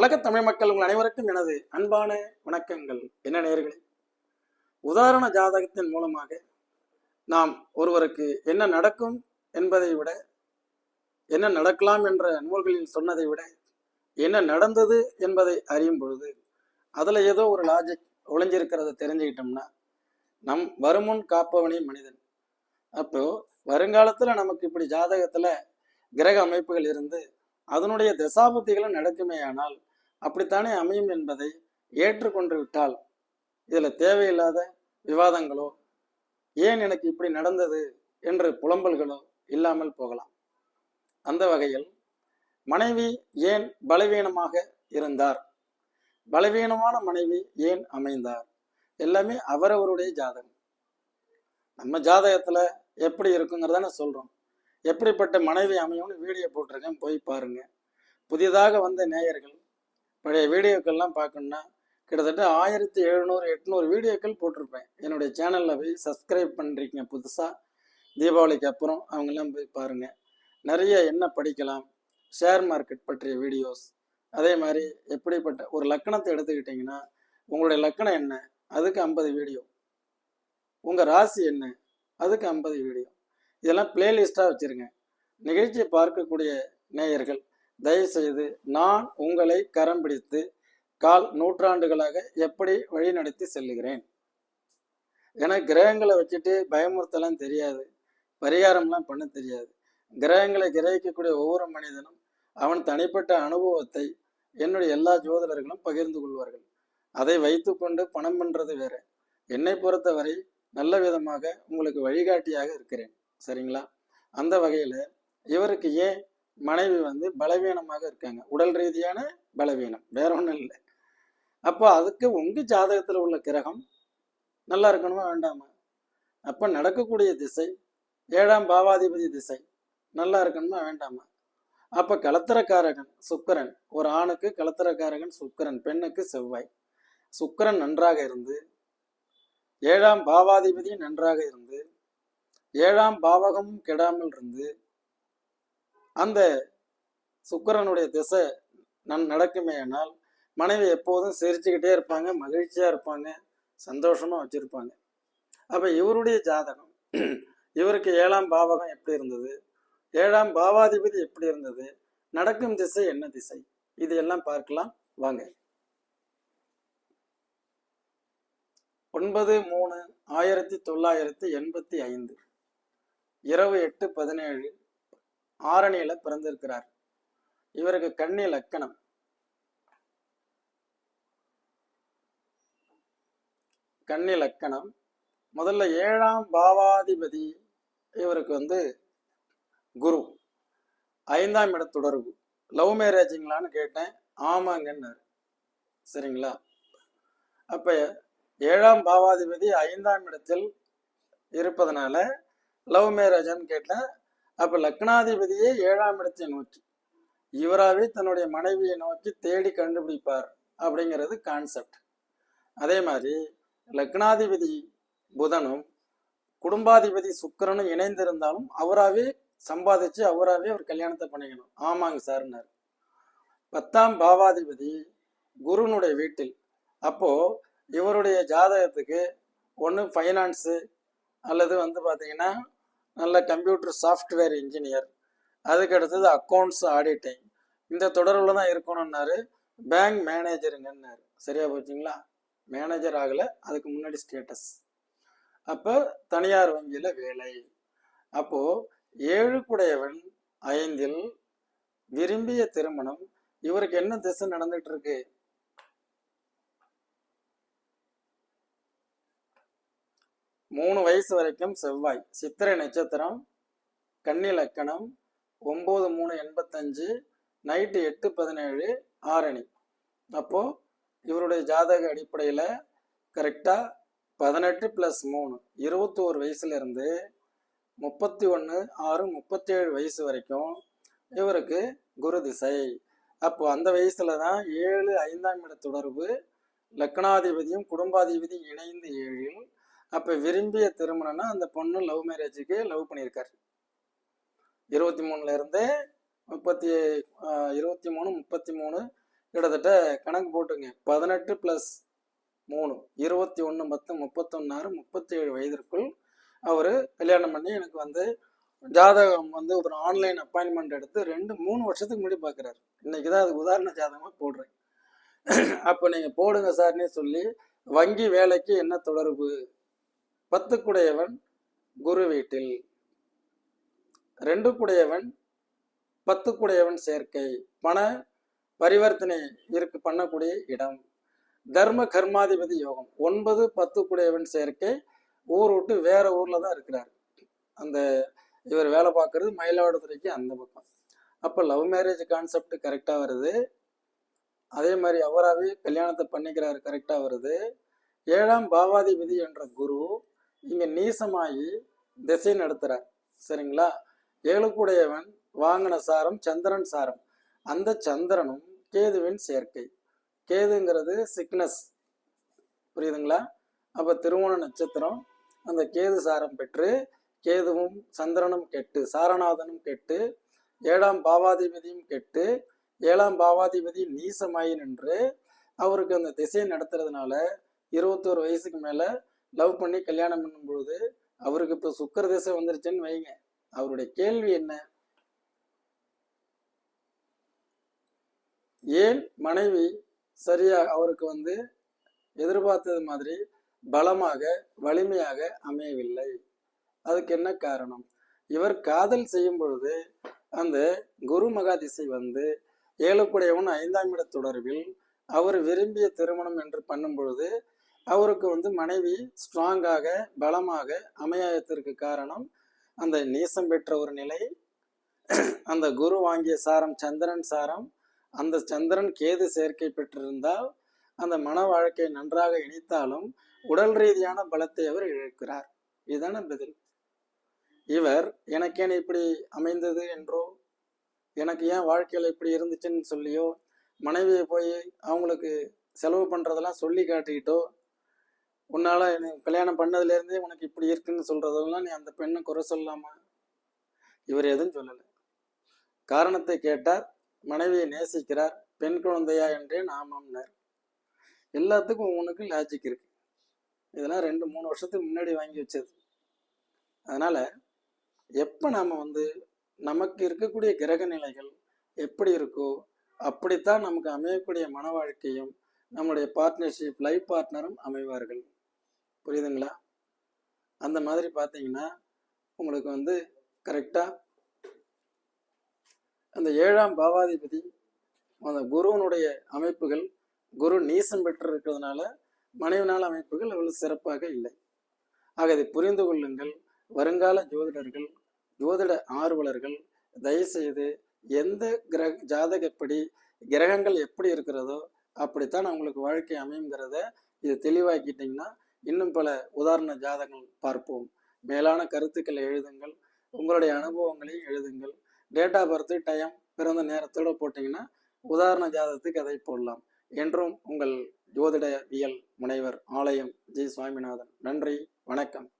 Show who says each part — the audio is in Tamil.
Speaker 1: உலகத் தமிழ் மக்கள் உங்கள் அனைவருக்கும் எனது அன்பான வணக்கங்கள். என்ன நேர்களே உதாரண ஜாதகத்தின் மூலமாக நாம் ஒருவருக்கு என்ன நடக்கும் என்பதை விட என்ன நடக்கலாம் என்ற நூல்களில் சொன்னதை விட என்ன நடந்தது என்பதை அறியும் பொழுது அதில் ஏதோ ஒரு லாஜிக் ஒளிஞ்சிருக்கிறத தெரிஞ்சுக்கிட்டோம்னா நம் வருமுன் காப்பவனே மனிதன். அப்போ வருங்காலத்தில் நமக்கு இப்படி ஜாதகத்தில் கிரக அமைப்புகள் இருந்து அதனுடைய தசாபுத்திகளும் நடக்குமேயானால் அப்படித்தானே அமையும் என்பதை ஏற்றுக்கொண்டு விட்டால் இதில் தேவையில்லாத விவாதங்களோ ஏன் எனக்கு இப்படி நடந்தது என்று புலம்பல்களோ இல்லாமல் போகலாம். அந்த வகையில் மனைவி ஏன் பலவீனமாக இருந்தார்? பலவீனமான மனைவி ஏன் அமைந்தார்? எல்லாமே அவரவருடைய ஜாதகம். நம்ம ஜாதகத்தில் எப்படி இருக்குங்கிறதான சொல்கிறோம் எப்படிப்பட்ட மனைவி அமையும்னு வீடியோ போட்டிருக்கேன் போய் பாருங்க. புதிதாக வந்த நேயர்கள் பழைய வீடியோக்கள்லாம் பார்க்கணுன்னா கிட்டத்தட்ட ஆயிரத்தி எழுநூறு எட்நூறு வீடியோக்கள் போட்டிருப்பேன். என்னுடைய சேனலில் போய் சப்ஸ்கிரைப் பண்ணுறீங்க புதுசாக தீபாவளிக்கு அப்புறம் அவங்கெல்லாம் போய் பாருங்கள் நிறைய என்ன படிக்கலாம் ஷேர் மார்க்கெட் பற்றிய வீடியோஸ் அதே மாதிரி எப்படிப்பட்ட ஒரு லக்கணத்தை எடுத்துக்கிட்டிங்கன்னா உங்களுடைய லக்கணம் என்ன? அதுக்கு ஐம்பது வீடியோ உங்கள் ராசி என்ன? அதுக்கு ஐம்பது வீடியோ இதெல்லாம் பிளேலிஸ்ட்டாக வச்சுருங்க. நிகழ்ச்சியை பார்க்கக்கூடிய நேயர்கள் தயவுசெய்து நான் உங்களை கரம் பிடித்து கால் நூற்றாண்டுகளாக எப்படி வழிநடத்தி செல்லுகிறேன்? ஏன்னா கிரகங்களை வச்சுட்டு பயமுறுத்தலாம் தெரியாது. பரிகாரம்லாம் பண்ண தெரியாது. கிரகங்களை கிரகிக்கக்கூடிய ஒவ்வொரு மனிதனும் அவன் தனிப்பட்ட அனுபவத்தை என்னுடைய எல்லா ஜோதிடர்களும் பகிர்ந்து கொள்வார்கள். அதை வைத்துக்கொண்டு பணம் பண்ணுறது வேற. என்னை பொறுத்தவரை நல்ல விதமாக உங்களுக்கு வழிகாட்டியாக இருக்கிறேன். சரிங்களா? அந்த வகையில் இவருக்கு ஏன் மனைவி வந்து பலவீனமாக இருக்காங்க. உடல் ரீதியான பலவீனம். வேற ஒன்றும் இல்லை. அப்போ அதுக்கு உங்கள் ஜாதகத்தில் உள்ள கிரகம் நல்லா இருக்கணுமா வேண்டாமா? அப்போ நடக்கக்கூடிய திசை ஏழாம் பாவாதிபதி திசை நல்லா இருக்கணுமா வேண்டாமா? அப்போ கலத்திரக்காரகன் சுக்கரன். ஒரு ஆணுக்கு கலத்திரக்காரகன் சுக்கிரன் பெண்ணுக்கு செவ்வாய். சுக்கிரன் நன்றாக இருந்து ஏழாம் பாவாதிபதி நன்றாக இருந்து ஏழாம் பாவகமும் கெடாமல் இருந்து அந்த சுக்கிரனுடைய திசை நன் நடக்குமேயானால் மனைவி எப்போதும் சிரிச்சுக்கிட்டே இருப்பாங்க மகிழ்ச்சியா இருப்பாங்க சந்தோஷமா வச்சிருப்பாங்க. அப்ப இவருடைய ஜாதகம் இவருக்கு ஏழாம் பாவகம் எப்படி இருந்தது ஏழாம் பாவாதிபதி எப்படி இருந்தது நடக்கும் திசை என்ன திசை இது எல்லாம் பார்க்கலாம் வாங்க. ஒன்பது மூணு ஆயிரத்தி தொள்ளாயிரத்தி எண்பத்தி ஐந்து இரவு எட்டு பதினேழு ஆரணியில பிறந்திருக்கிறார். இவருக்கு கன்னி லக்கணம். கன்னி லக்கணம். முதல்ல ஏழாம் பாவாதிபதி இவருக்கு வந்து குரு. ஐந்தாம் இட தொடர்பு. லவ் மேரேஜுங்களான்னு கேட்டேன். ஆமாங்கன்னாரு. சரிங்களா? அப்ப ஏழாம் பாவாதிபதி ஐந்தாம் இடத்தில் இருப்பதனால லவ் மேரேஜான்னு கேட்டேன். அப்ப லக்னாதிபதியே ஏழாம் இடத்தை நோக்கி. இவராகவே தன்னுடைய மனைவியை நோக்கி தேடி கண்டுபிடிப்பார் அப்படிங்கிறது கான்செப்ட் அதே மாதிரி லக்னாதிபதி புதனும் குடும்பாதிபதி சுக்கிரனும் இணைந்திருந்தாலும் அவராகவே சம்பாதிச்சு அவராகவே ஒரு கல்யாணத்தை பண்ணிக்கணும். ஆமாங்க சார்னார் பத்தாம் பாவாதிபதி குருனுடைய வீட்டில். அப்போ இவருடைய ஜாதகத்துக்கு ஒன்று ஃபைனான்ஸு அல்லது வந்து பார்த்தீங்கன்னா நல்ல கம்ப்யூட்டர் சாஃப்ட்வேர் இன்ஜினியர் அதுக்கு அடுத்தது அக்கௌண்ட்ஸ் ஆடிட்டிங் இந்த தொடர்பில் தான் இருக்கணும்னாரு. பேங்க் மேனேஜருங்கன்னாரு சரியா போச்சுங்களா? மேனேஜர் ஆகலை. அதுக்கு முன்னாடி ஸ்டேட்டஸ் அப்போ தனியார் வங்கியில் வேலை. அப்போது ஏழுக்குடையவன் ஐந்தில் விரும்பிய திருமணம். இவருக்கு என்ன திசை நடந்துட்டு இருக்கு? மூணு வயசு வரைக்கும் செவ்வாய். சித்திரை நட்சத்திரம் கன்னி லக்கணம் ஒம்பது மூணு எண்பத்தஞ்சு நைட்டு எட்டு பதினேழு ஆரணி. அப்போ இவருடைய ஜாதக அடிப்படையில் கரெக்டாக பதினெட்டு ப்ளஸ் மூணு இருபத்தோரு வயசுலேருந்து முப்பத்தி ஒன்று ஆறு முப்பத்தேழு வயசு வரைக்கும் இவருக்கு குரு திசை. அப்போ அந்த வயசுல தான் ஏழு ஐந்தாம் இட தொடர்பு லக்னாதிபதியும் குடும்பாதிபதியும் இணைந்து ஏழில் அப்போ விரும்பிய திருமணம்னா அந்த பொண்ணு லவ் மேரேஜுக்கு லவ் பண்ணியிருக்காரு. இருபத்தி மூணுல இருந்து முப்பத்தி இருபத்தி மூணு முப்பத்தி மூணு கிட்டத்தட்ட கணக்கு போட்டுங்க. பதினெட்டு ப்ளஸ் மூணு இருபத்தி ஒன்று பத்து முப்பத்தொன்னாறு முப்பத்தி ஏழு வயதிற்குள் அவர் கல்யாணம் பண்ணி எனக்கு வந்து ஜாதகம் வந்து ஒரு ஆன்லைன் அப்பாயின்மெண்ட் எடுத்து ரெண்டு மூணு வருஷத்துக்கு முன்னாடி பார்க்குறாரு இன்னைக்கு தான் அதுக்கு உதாரண ஜாதகமாக போடுறேன். அப்போ நீங்கள் போடுங்க சார்னே சொல்லி வங்கி வேலைக்கு என்ன தொடர்பு? பத்துக்குடையவன் குரு வீட்டில் ரெண்டுக்குடையவன் பத்துக்குடையவன் சேர்க்கை. பண பரிவர்த்தனை இருக்கு பண்ணக்கூடிய இடம். தர்ம கர்மாதிபதி யோகம். ஒன்பது பத்துக்குடையவன் சேர்க்கை. ஊர் விட்டு வேற ஊர்ல தான் இருக்கிறார். அந்த இவர் வேலை பார்க்கறது மயிலாடுதுறைக்கு அந்த பக்கம். அப்போ லவ் மேரேஜ் கான்செப்ட் கரெக்டாக வருது. அதே மாதிரி அவராகவே கல்யாணத்தை பண்ணிக்கிறாரு கரெக்டாக வருது. ஏழாம் பாவாதிபதி என்ற குரு இங்கே நீசமாகி திசை நடத்துறார் சரிங்களா? ஏழுக்குடையவன் வாங்கின சாரம் சந்திரன் சாரம். அந்த சந்திரனும் கேதுவின் சேர்க்கை. கேதுங்கிறது சிக்னஸ் புரியுதுங்களா? அப்போ திருவோண நட்சத்திரம் அந்த கேது சாரம் பெற்று கேதுவும் சந்திரனும் கெட்டு சாரநாதனும் கெட்டு ஏழாம் பாவாதிபதியும் கெட்டு ஏழாம் பாவாதிபதி நீசமாயி நின்று அவருக்கு அந்த திசையை நடத்துறதுனால இருபத்தோரு வயசுக்கு மேலே லவ் பண்ணி கல்யாணம் பண்ணும் பொழுது அவருக்கு இப்போ சுக்கர திசை வந்துருச்சுன்னு வைங்க. அவருடைய கேள்வி என்ன? ஏன் மனைவி சரியா அவருக்கு வந்து எதிர்பார்த்தது மாதிரி பலமாக வலிமையாக அமையவில்லை? அதுக்கு என்ன காரணம்? இவர் காதல் செய்யும் பொழுது அந்த குரு மகாதிசை வந்து ஏழுக்குடையவன் ஐந்தாம் இட தொடர்பில் அவர் விரும்பிய திருமணம் என்று பண்ணும் பொழுது அவருக்கு வந்து மனைவி ஸ்ட்ராங்காக பலமாக அமையாயத்திற்கு காரணம் அந்த நீசம் பெற்ற ஒரு நிலை அந்த குரு வாங்கிய சாரம் சந்திரன் சாரம் அந்த சந்திரன் கேது சேர்க்கை பெற்றிருந்தால் அந்த மன வாழ்க்கை நன்றாக இணைத்தாலும் உடல் ரீதியான பலத்தை அவர் இழக்கிறார். இதுதான பதில். இவர் எனக்கேன் இப்படி அமைந்தது என்றோ? எனக்கு ஏன் வாழ்க்கையில் இப்படி இருந்துச்சுன்னு சொல்லியோ? மனைவியை போய் அவங்களுக்கு செலவு பண்ணுறதெல்லாம் சொல்லி காட்டிக்கிட்டோ உன்னால் கல்யாணம் பண்ணதுலேருந்தே உனக்கு இப்படி இருக்குன்னு சொல்கிறதெல்லாம் நீ அந்த பெண்ணை குறை சொல்லாமா இவர் எதுவும் சொல்லலை. காரணத்தை கேட்டார் மனைவியை நேசிக்கிறார் பெண் குழந்தையா என்றே நாமம்னார் எல்லாத்துக்கும் உனக்கு லாஜிக் இருக்கு. இதெல்லாம் ரெண்டு மூணு வருஷத்துக்கு முன்னாடி வாங்கி வச்சது. அதனால எப்போ நாம் வந்து நமக்கு இருக்கக்கூடிய கிரக நிலைகள் எப்படி இருக்கோ அப்படித்தான் நமக்கு அமையக்கூடிய மன வாழ்க்கையும் நம்முடைய பார்ட்னர்ஷிப் லைஃப் பார்ட்னரும் அமைவார்கள். புரியுதுங்களா? அந்த மாதிரி பார்த்தீங்கன்னா உங்களுக்கு வந்து கரெக்டாக அந்த ஏழாம் பாவாதிபதி அந்த குருவனுடைய அமைப்புகள் குரு நீசம் பெற்று இருக்கிறதுனால மனைவினால் அமைப்புகள் அவ்வளவு சிறப்பாக இல்லை. ஆக இதை புரிந்து கொள்ளுங்கள். வருங்கால ஜோதிடர்கள் ஜோதிட ஆர்வலர்கள் தயவுசெய்து எந்த கிரக ஜாதகப்படி கிரகங்கள் எப்படி இருக்கிறதோ அப்படித்தான் அவங்களுக்கு வாழ்க்கை அமையுங்கிறத இதை தெளிவாக்கிட்டீங்கன்னா இன்னும் பல உதாரண ஜாதகங்கள் பார்ப்போம். மேலான கருத்துக்களை எழுதுங்கள். உங்களுடைய அனுபவங்களையும் எழுதுங்கள். டேட் ஆஃப் பர்த் டைம் பிறந்த நேரத்தோட போட்டிங்கன்னா உதாரண ஜாதகத்துக்கு அதை போடலாம். என்றும் உங்கள் ஜோதிடவியல் முனைவர் ஆலயம் ஜி. சுவாமிநாதன். நன்றி. வணக்கம்.